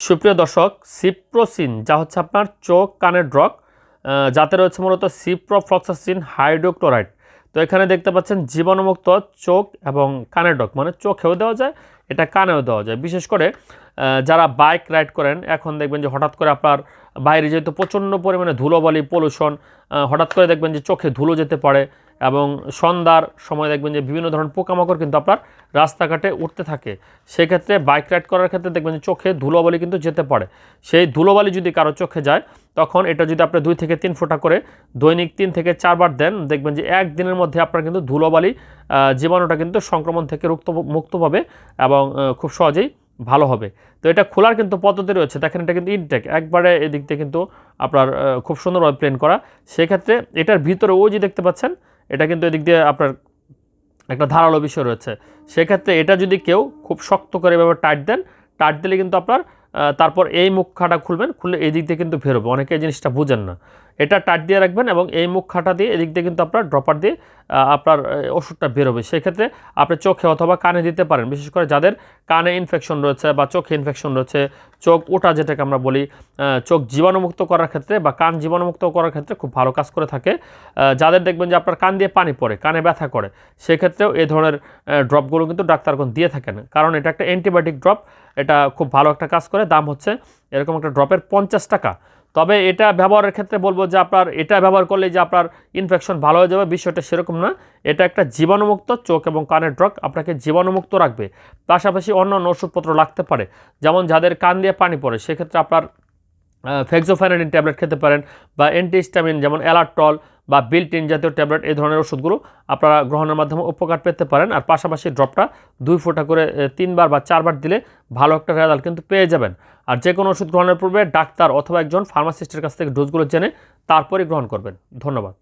সুপ্রিয় দর্শক, সিপ্রোসিন, যা হচ্ছে আপনার চোখ, কানের ড্রগ যাতে রয়েছে মূলত সিপ্রোফ্লক্সাসিন হাইড্রোক্লোরাইড। তো এখানে দেখতে পাচ্ছেন জীবাণুমুক্ত চোখ এবং কানের ড্রগ মানে চোখেও দেওয়া যায়, এটা কানেও দেওয়া যায়। বিশেষ করে যারা বাইক রাইড করেন, এখন দেখবেন যে হঠাৎ করে আপনার বাইরে যেহেতু প্রচণ্ড পরিমাণে ধুলোবালি পলিউশন হঠাৎ করে দেখবেন যে চোখে ধুলো যেতে পারে এবং সন্ধ্যার সময় দেখবেন যে বিভিন্ন ধরনের পোকামাকড় কিন্তু আপনার রাস্তাঘাটে উঠতে থাকে। সেক্ষেত্রে বাইক রাইড করার ক্ষেত্রে দেখবেন যে চোখে ধুলোবালি কিন্তু যেতে পারে। সেই ধুলোবালি যদি কারও চোখে যায়, তখন এটা যদি আপনি দুই থেকে তিন ফোঁটা করে দৈনিক তিন থেকে চারবার দেন, দেখবেন যে একদিনের মধ্যে আপনার কিন্তু ধুলোবালি জীবাণুটা কিন্তু সংক্রমণ থেকে রুক্ত মুক্ত পাবে এবং খুব সহজেই ভালো হবে। তো এটা খোলার কিন্তু পদ্ধতি রয়েছে। দেখেন এটা কিন্তু ইনটেক একবারে এদিক থেকে কিন্তু আপনার খুব সুন্দরভাবে প্লেন করা। সেক্ষেত্রে এটার ভিতরে ওই যে দেখতে পাচ্ছেন এটা কিন্তু এদিক দিয়ে আপনার একটা ধারালো বিষয় রয়েছে। সেক্ষেত্রে এটা যদি কেউ খুব শক্ত করে এভাবে টাইট দেন টাইট দিলে কিন্তু আপনার তারপর এই মুখ খাটা খুলবেন, খুললে এই দিক দিয়ে কিন্তু ফেরবে অনেকে এই জিনিসটা বুঝেন না। এটা টাইট দিয়ে রাখবেন এবং এই মুখ খাটা দিয়ে, এদিক দিয়ে কিন্তু আপনার ড্রপার দিয়ে আপনার ওষুধটা বেরোবে। সেক্ষেত্রে আপনি চোখে অথবা কানে দিতে পারেন। বিশেষ করে যাদের কানে ইনফেকশন রয়েছে বা চোখে ইনফেকশন রয়েছে, চোখ ওটা যেটাকে আমরা বলি চোখ জীবাণুমুক্ত করার ক্ষেত্রে বা কান জীবাণুমুক্ত করার ক্ষেত্রে খুব ভালো কাজ করে থাকে। যাদের দেখবেন যে আপনার কান দিয়ে পানি পড়ে, কানে ব্যথা করে, সেক্ষেত্রেও এই ধরনের ড্রপগুলো কিন্তু ডাক্তারগণ দিয়ে থাকেন। কারণ এটা একটা অ্যান্টিবায়োটিক ড্রপ এটা খুব ভালো একটা কাজ করে। দাম হচ্ছে এরকম একটা ড্রপের পঞ্চাশ টাকা। তবে এটা ব্যবহারের ক্ষেত্রে বলব যে আপনার, এটা ব্যবহার করলে যে আপনার ইনফেকশন ভালো হয়ে যাবে, বিষয়টা সেরকম না। এটা একটা জীবাণুমুক্ত চোখ এবং কানের ড্রগ আপনাকে জীবাণুমুক্ত রাখবে। পাশাপাশি অন্যান্য অন্য ওষুধপত্র লাগতে পারে। যেমন যাদের কান দিয়ে পানি পড়ে, সেক্ষেত্রে আপনার ফেক্সোফ্যানাডিন ট্যাবলেট খেতে পারেন বা অ্যান্টিস্টামিন যেমন অ্যালার্টল বা বিল্টিন জাতীয় ট্যাবলেট, এই ধরনের ওষুধগুলো আপনারা গ্রহণের মাধ্যমে উপকার পেতে পারেন। আর পাশাপাশি ড্রপটা দুই ফোঁটা করে তিনবার বা চারবার দিলে ভালো একটা রেজাল্ট কিন্তু পেয়ে যাবেন। আর যে কোনো ওষুধ গ্রহণের পূর্বে ডাক্তার অথবা একজন ফার্মাসিস্টের কাছ থেকে ডোজগুলো জেনে তারপরে গ্রহণ করবেন। ধন্যবাদ।